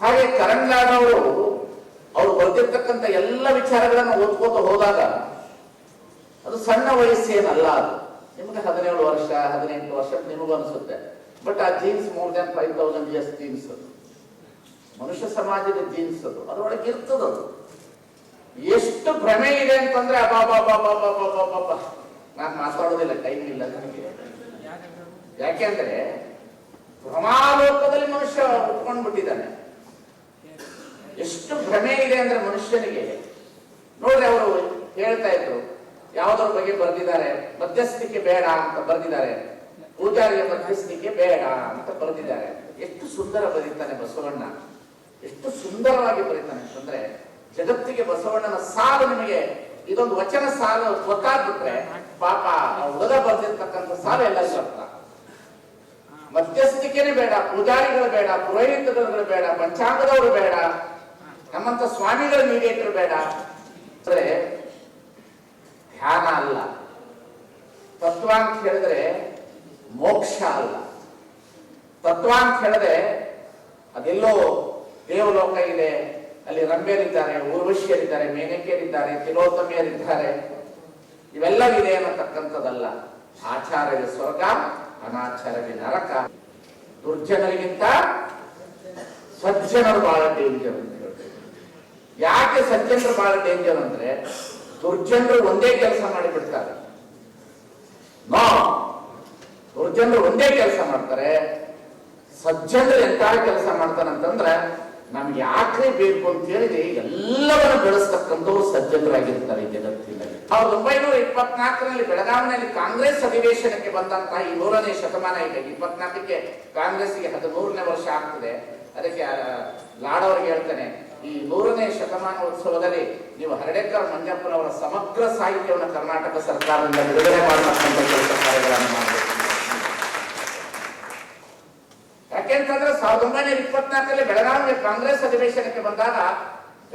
ಹಾಗೆ ಕರಂಗಾಡವರು ಅವರು ಬರೆದಿರ್ತಕ್ಕಂಥ ಎಲ್ಲ ವಿಚಾರಗಳನ್ನು ಓದ್ಕೋತ ಹೋದಾಗ ಅದು ಸಣ್ಣ ವಯಸ್ಸೇನಲ್ಲ ಅದು. ನಿಮಗೆ ಹದಿನೇಳು ವರ್ಷ, ಹದಿನೆಂಟು ವರ್ಷ ನಿಮಗೂ ಅನಿಸುತ್ತೆ. ಬಟ್ ಆ genes more than five thousand years genes ಅದು. ಮನುಷ್ಯ ಸಮಾಜದ ಜೀನ್ಸ್ ಅದು. ಅದರೊಳಗೆ ಇರ್ತದದು. ಎಷ್ಟು ಭ್ರಮೆ ಇದೆ ಅಂತಂದ್ರೆ ಅಬಾಬಾಬಾಬಾಬಾಬಾಬಾಬ ನಾನು ಮಾತಾಡೋದಿಲ್ಲ ಟೈಮ್ ಇಲ್ಲ ನನಗೆ. ಯಾಕೆಂದ್ರೆ ಭ್ರಮಾಲೋಕದಲ್ಲಿ ಮನುಷ್ಯ ಉಟ್ಕೊಂಡ್ಬಿಟ್ಟಿದ್ದಾನೆ ಎಷ್ಟು ಭ್ರಮೆ ಇದೆ ಅಂದ್ರೆ ಮನುಷ್ಯನಿಗೆ. ನೋಡ್ರಿ ಅವರು ಹೇಳ್ತಾ ಇದ್ರು, ಯಾವುದರ ಬಗ್ಗೆ ಬರೆದಿದ್ದಾರೆ? ಮಧ್ಯಸ್ಥಿಕೆ ಬೇಡ ಅಂತ ಬರೆದಿದ್ದಾರೆ. ಪೂಜಾರಿಯ ಮಧ್ಯಸ್ಥಿಕೆ ಬೇಡ ಅಂತ ಬರೆದಿದ್ದಾರೆ. ಎಷ್ಟು ಸುಂದರ ಬರೀತಾನೆ ಬಸವಣ್ಣ. ಎಷ್ಟು ಸುಂದರವಾಗಿ ಬರೀತಾನೆ. ಅಂತಂದ್ರೆ ಜಗತ್ತಿಗೆ ಬಸವಣ್ಣನ ಸಾಲು ನಿಮಗೆ, ಇದೊಂದು ವಚನ ಸಾಲು ಗೊತ್ತಾಗ್ಬಿಟ್ರೆ ಪಾಪ ಹುಡುಗ ಬರೆದಿರ್ತಕ್ಕಂಥ ಸಾಲು ಎಲ್ಲರಿಗೂ ಅರ್ಥ. ಮಧ್ಯಸ್ಥಿಕೆನೇ ಬೇಡ, ಪೂಜಾರಿಗಳು ಬೇಡ ಪುರೋಹಿತಗಳು ಬೇಡ, ಪಂಚಾಂಗದವರು ಬೇಡ ನಮ್ಮಂತ ಸ್ವಾಮಿಗಳ ಮೀಡಿಯೇಟರ್ ಬೇಡ ಅಂದ್ರೆ ಧ್ಯಾನ ಅಲ್ಲ. ತತ್ವ ಅಂತ ಹೇಳಿದ್ರೆ ಮೋಕ್ಷ ಅಲ್ಲ. ತತ್ವ ಅಂತ ಹೇಳಿದ್ರೆ ಅದೆಲ್ಲೋ ದೇವಲೋಕ ಇದೆ, ಅಲ್ಲಿ ರಂಭೆಯರಿದ್ದಾರೆ ಊರ್ವಶಿಯರಿದ್ದಾರೆ, ಮೇನಕೆಯರಿದ್ದಾರೆ, ತಿಲೋತ್ತಮಿಯರಿದ್ದಾರೆ. ಇವೆಲ್ಲವಿದೆ ಅನ್ನತಕ್ಕಂಥದ್ದಲ್ಲ. ಆಚಾರವೇ ಸ್ವರ್ಗ ಅನಾಚಾರವೇ ನರಕ. ದುರ್ಜನರಿಗಿಂತ ಸಜ್ಜನರು ಬಹಳ ಡೇಂಜರ್ ಯಾಕೆ ಸಜ್ಜನರು ಬಹಳ ಡೇಂಜರ್ ಅಂದ್ರೆ ದುರ್ಜನರು ಒಂದೇ ಕೆಲಸ ಮಾಡಿಬಿಡ್ತಾರೆ. ನೋ, ದುರ್ಜನರು ಒಂದೇ ಕೆಲಸ ಮಾಡ್ತಾರೆ, ಸಜ್ಜನರು ಎಂತ ಕೆಲಸ ಮಾಡ್ತಾರಂತಂದ್ರೆ ನಮ್ಗೆ ಯಾಕೆ ಬೇಕು ಅಂತ ಹೇಳಿದ್ರೆ ಎಲ್ಲವನ್ನು ಬೆಳೆಸ್ತಕ್ಕಂಥವ್ರು ಸಜ್ಜನರಾಗಿರ್ತಾರೆ ಈ ಜಗತ್ತಿನಲ್ಲಿ. ಸಾವಿರದ ಒಂಬೈನೂರ ಇಪ್ಪತ್ನಾಲ್ಕರಲ್ಲಿ ಬೆಳಗಾವಿನಲ್ಲಿ ಕಾಂಗ್ರೆಸ್ ಅಧಿವೇಶನಕ್ಕೆ ಬಂದಂತಹ ಈ ನೂರನೇ ಶತಮಾನ ಇದೆ. ಇಪ್ಪತ್ನಾಲ್ಕಕ್ಕೆ ಕಾಂಗ್ರೆಸ್ಗೆ ಹದಿಮೂರನೇ ವರ್ಷ ಆಗ್ತದೆ. ಅದಕ್ಕೆ ಲಾಡವ್ರಿಗೆ ಹೇಳ್ತೇನೆ ಈ ನೂರನೇ ಶತಮಾನೋತ್ಸವದಲ್ಲಿ ನೀವು ಹರಡೇಕರ್ ಮಂಜಪ್ಪನವರ ಸಮಗ್ರ ಸಾಹಿತ್ಯವನ್ನು ಕರ್ನಾಟಕ ಸರ್ಕಾರದಿಂದ ಬಿಡುಗಡೆ ಮಾಡುವಂತಹ ಕೆಲಸ ಕಾರ್ಯಗಳನ್ನು ಮಾಡಬೇಕು. ಯಾಕೆಂತಂದ್ರೆ ಸಾವಿರದ ಒಂಬೈನೂರ ಇಪ್ಪತ್ನಾಲ್ಕರಲ್ಲಿ ಬೆಳಗಾವಿ ಕಾಂಗ್ರೆಸ್ ಅಧಿವೇಶನಕ್ಕೆ ಬಂದಾಗ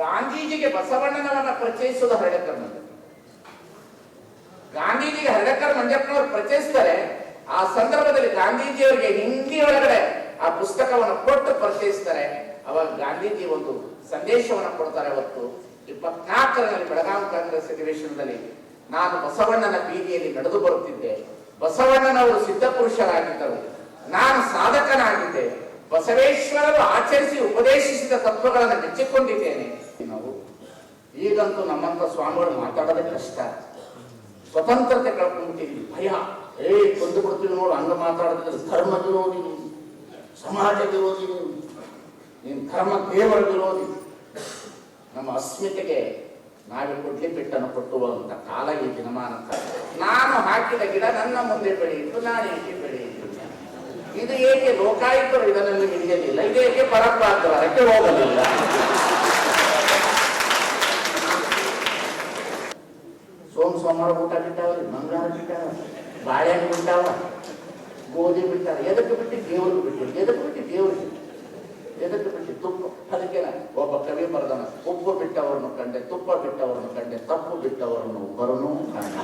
ಗಾಂಧೀಜಿಗೆ ಬಸವಣ್ಣನವನ್ನ ಪರಿಚಯಿಸುವುದು ಹರಡೇಕರ್ ಮಂಜಪ್ಪ. ಗಾಂಧೀಜಿಗೆ ಹರಡೇಕರ್ ಮಂಜಪ್ಪನವರು ಪರಿಚಯಿಸ್ತಾರೆ, ಆ ಸಂದರ್ಭದಲ್ಲಿ ಗಾಂಧೀಜಿಯವರಿಗೆ ಹಿಂದಿ ಒಳಗಡೆ ಆ ಪುಸ್ತಕವನ್ನು ಕೊಟ್ಟು ಪರಿಚಯಿಸ್ತಾರೆ. ಅವಾಗ ಗಾಂಧೀಜಿ ಒಂದು ಸಂದೇಶವನ್ನು ಕೊಡ್ತಾರೆ ಅವತ್ತು, ಇಪ್ಪತ್ನಾಲ್ಕರಲ್ಲಿ ಬೆಳಗಾವಿ ಕಾಂಗ್ರೆಸ್ ಅಧಿವೇಶನದಲ್ಲಿ, ನಾನು ಬಸವಣ್ಣನ ಬೀದಿಯಲ್ಲಿ ನಡೆದು ಬರುತ್ತಿದ್ದೆ. ಬಸವಣ್ಣನವರು ಸಿದ್ಧ ಪುರುಷರಾಗಿದ್ದರು ನಾನು ಸಾಧಕನಾಗಿದ್ದೆ. ಬಸವೇಶ್ವರರು ಆಚರಿಸಿ ಉಪದೇಶಿಸಿದ ತತ್ವಗಳನ್ನು ಮೆಚ್ಚಿಕೊಂಡಿದ್ದೇನೆ. ನಾವು ಈಗಂತೂ ನಮ್ಮಂತ ಸ್ವಾಮಿಗಳು ಮಾತಾಡೋದೇ ಕಷ್ಟ. ಸ್ವತಂತ್ರತೆ ಕಳ್ಕೊಂಡ್ಬಿಟ್ಟಿದ್ವಿ ಭಯ. ಏ ಕೊಂದು ಕೊಡ್ತೀವಿ ನೋಡು, ಹಂಗ ಮಾತಾಡಿದ್ರೆ ಧರ್ಮ ವಿರೋಧಿ ನೀನು. ಸಮಾಜ ವಿರೋಧಿ ಧರ್ಮ ಕೇವಲ ವಿರೋಧಿ. ನಮ್ಮ ಅಸ್ಮಿತೆಗೆ ನಾವೇ ಕೊಡ್ಲಿ ಬಿಟ್ಟನ್ನು ಕೊಟ್ಟುವಂತ ಕಾಲ ಈ ದಿನಮಾನ ನಾನು ಹಾಕಿದ ಗಿಡ ನನ್ನ ಮುಂದೆ ಬೆಳೆಯಿತು, ನಾನು ಏಕೆ ಬೆಳೆಯಿತು. ಇದು ಏಕೆ ಲೋಕಾಯುಕ್ತರು ಇದನ್ನು ಹಿಡಿಯಲಿಲ್ಲ? ಇದು ಏಕೆ ಪರಪ್ರಾಂತವರಕ್ಕೆ ಹೋಗಲಿಲ್ಲ? ಸೋಮ ಸೋಮವಾರ ಊಟ ಬಿಟ್ಟಾವ, ಮಂಗಳವಾರ ಬಿಟ್ಟಾವ, ಬಾಳೆಹಣ್ಣು ಬಿಟ್ಟಾವ, ಗೋಧಿ ಬಿಟ್ಟಾವ, ಎದಕ್ಕೆ ಬಿಟ್ಟು ದೇವರು ಬಿಟ್ಟು ಎದಕ್ಕೆ ಬಿಟ್ಟು ದೇವ್ರಿಗೆ? ಎದಕ್ಕೆ ತುಪ್ಪ ಅದಕ್ಕೆ ಒಬ್ಬ ಕವಿ ಬರೆದನ ಉಪ್ಪು ಬಿಟ್ಟವರನ್ನು ಕಂಡೆ, ತುಪ್ಪ ಬಿಟ್ಟವರನ್ನು ಕಂಡೆ, ತಪ್ಪು ಬಿಟ್ಟವರನ್ನು ಒಬ್ಬರನ್ನು ಕಂಡೆ.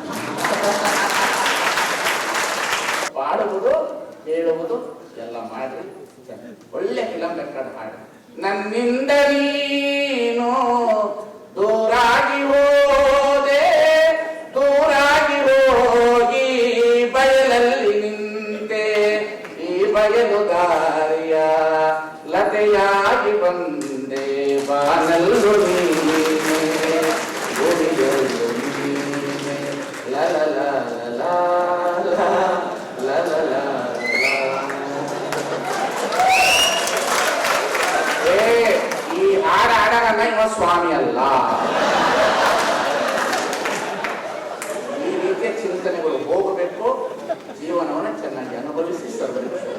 ಪಾಡುವುದು ಹೇಳುವುದು ಎಲ್ಲ ಮಾಡ್ರಿ ಒಳ್ಳೆ ಫಿಲಂ ರೆಕಾರ್ಡ್ ಹಾಡು. ನನ್ನಿಂದ ನೀನು ಬಾರಿ ಬಂದೆ ಬಾನಲ್ಲು ನೀನೆ ಗುಡಿಯಲ್ಲು ನೀನೆ ಲಲ ಏ ಈ ಹಾಡ ಹಾಡಾಗಲ್ಲ ಇವ ಸ್ವಾಮಿ ಅಲ್ಲ ಈ ರೀತಿಯ ಚಿಂತನೆಗಳು ಹೋಗಬೇಕು ಜೀವನವನ್ನು ಚೆನ್ನಾಗಿ ಅನುಭವಿಸಿ